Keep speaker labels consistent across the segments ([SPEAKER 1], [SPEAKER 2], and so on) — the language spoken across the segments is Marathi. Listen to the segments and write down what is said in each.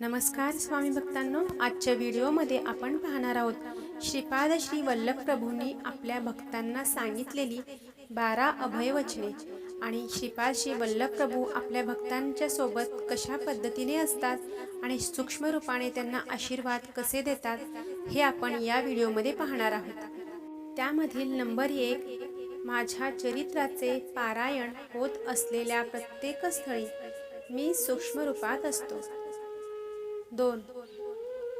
[SPEAKER 1] नमस्कार स्वामी भक्तांनो आजच्या व्हिडिओमध्ये आपण पाहणार आहोत श्रीपाद श्री वल्लभ प्रभूंनी आपल्या भक्तांना सांगितलेली बारा अभयवचने आणि श्रीपाद श्री वल्लभ प्रभू आपल्या भक्तांच्या सोबत कशा पद्धतीने असतात आणि सूक्ष्म रूपाने त्यांना आशीर्वाद कसे देतात हे आपण या व्हिडिओमध्ये पाहणार आहोत. त्यामधील नंबर एक माझ्या चरित्राचे पारायण होत असलेल्या प्रत्येक स्थळी मी सूक्ष्म रूपात असतो. दोन.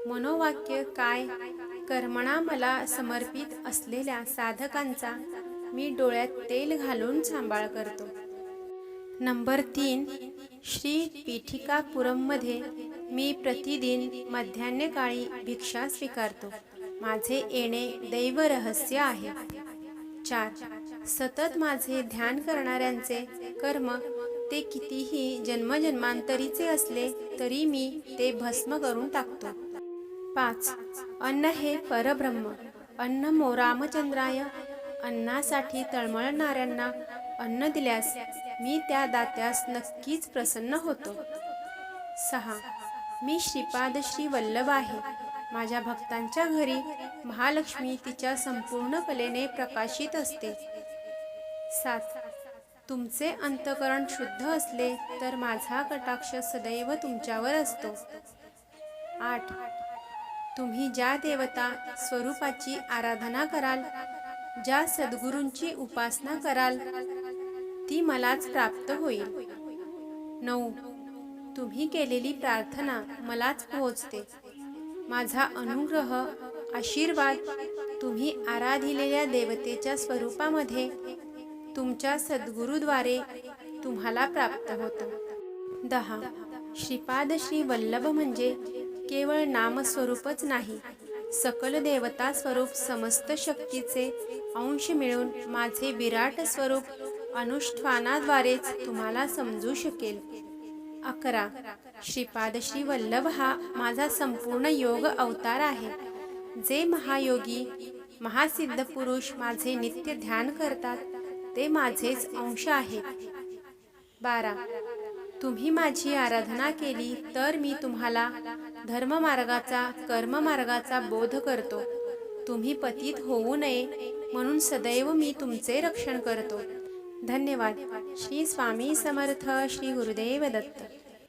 [SPEAKER 1] मनोवाक्य काय? कर्मणा मला समर्पित असलेल्या साधकांचा मी डोळ्यात तेल घालून सांभाळ करतो. नंबर तीन. श्री पीठिकापुरममध्ये मी प्रतिदिन मध्यान्हकाळी भिक्षा स्वीकारतो. माझे येणे दैवरहस्य आहे. चार. सतत माझे ध्यान करणाऱ्यांचे कर्म ते कितीही जन्मजन्मांतरीचे असले तरी मी ते भस्म करून टाकतो. पाच. अन्न हे परब्रह्म. अन्न मो रामचंद्राय. अन्नासाठी तळमळणाऱ्यांना अन्न दिल्यास मी त्या दात्यास नक्कीच प्रसन्न होतो. सहा. मी श्रीपाद श्री वल्लभ आहे. माझ्या भक्तांच्या घरी महालक्ष्मी तिच्या संपूर्ण कलेने प्रकाशित असते. सात. तुमचे अंतकरण शुद्ध असले तर माझा कटाक्ष सदैव तुमच्यावर असतो. आठ. तुम्ही ज्या देवता स्वरूपाची आराधना कराल ज्या सद्गुरूंची उपासना कराल ती मलाच प्राप्त होईल. नऊ. तुम्ही केलेली प्रार्थना मलाच पोहोचते. माझा अनुग्रह आशीर्वाद तुम्ही आराधिलेल्या देवतेच्या स्वरूपामध्ये तुमच्या सद्गुरूद्वारे तुम्हाला प्राप्त होतं. दहा. श्रीपाद श्री वल्लभ म्हणजे केवळ नामस्वरूपच नाही सकल देवता स्वरूप समस्त शक्तीचे अंश मिळून माझे विराट स्वरूप अनुष्ठानाद्वारेच तुम्हाला समजू शकेल. अकरा. श्रीपाद श्री वल्लभ हा माझा संपूर्ण योग अवतार आहे. जे महायोगी महासिद्ध पुरुष माझे नित्य ध्यान करतात ते माझेच अंश आहेत. बारा. तुम्ही माझी आराधना केली तर मी तुम्हाला धर्ममार्गाचा कर्ममार्गाचा बोध करतो. तुम्ही पतित होऊ नये म्हणून सदैव मी तुमचे रक्षण करतो. धन्यवाद. श्री स्वामी समर्थ श्री गुरुदेव दत्त.